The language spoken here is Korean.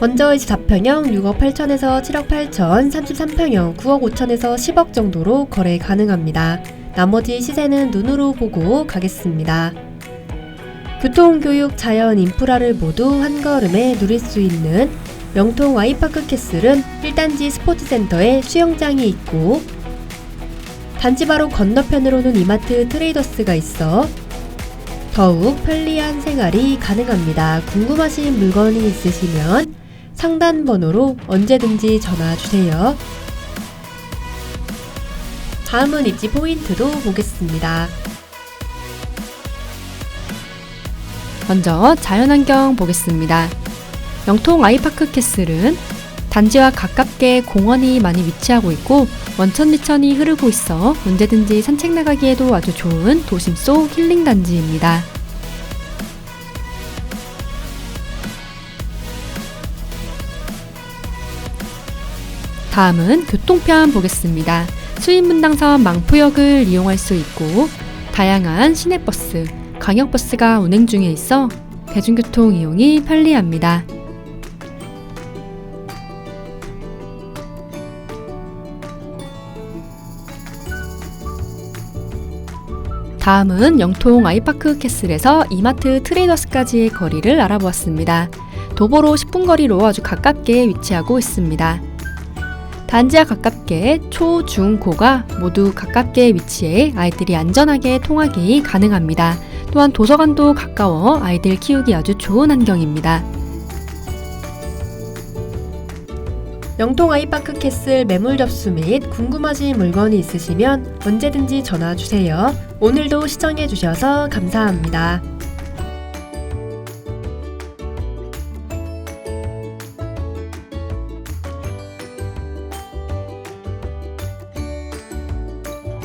먼저 24평형 6억 8천에서 7억 8천, 33평형 9억 5천에서 10억 정도로 거래 가능합니다. 나머지 시세는 눈으로 보고 가겠습니다. 교통, 교육, 자연, 인프라를 모두 한 걸음에 누릴 수 있는 명통 아이파크 캐슬은 1단지 스포츠센터에 수영장이 있고 단지 바로 건너편으로는 이마트 트레이더스가 있어 더욱 편리한 생활이 가능합니다. 궁금하신 물건이 있으시면 상단 번호로 언제든지 전화 주세요. 다음은 입지 포인트도 보겠습니다. 먼저 자연환경 보겠습니다. 영통 아이파크 캐슬은 단지와 가깝게 공원이 많이 위치하고 있고 원천 미천이 흐르고 있어 언제든지 산책 나가기에도 아주 좋은 도심 속 힐링 단지입니다. 다음은 교통편 보겠습니다. 수인분당선 망포역을 이용할 수 있고 다양한 시내버스, 광역버스가 운행 중에 있어 대중교통 이용이 편리합니다. 다음은 영통 아이파크 캐슬에서 이마트 트레이더스까지의 거리를 알아보았습니다. 도보로 10분 거리로 아주 가깝게 위치하고 있습니다. 단지와 가깝게 초, 중, 고가 모두 가깝게 위치해 아이들이 안전하게 통학이 가능합니다. 또한 도서관도 가까워 아이들 키우기 아주 좋은 환경입니다. 영통 아이파크 캐슬 매물 접수 및 궁금하신 물건이 있으시면 언제든지 전화 주세요. 오늘도 시청해 주셔서 감사합니다.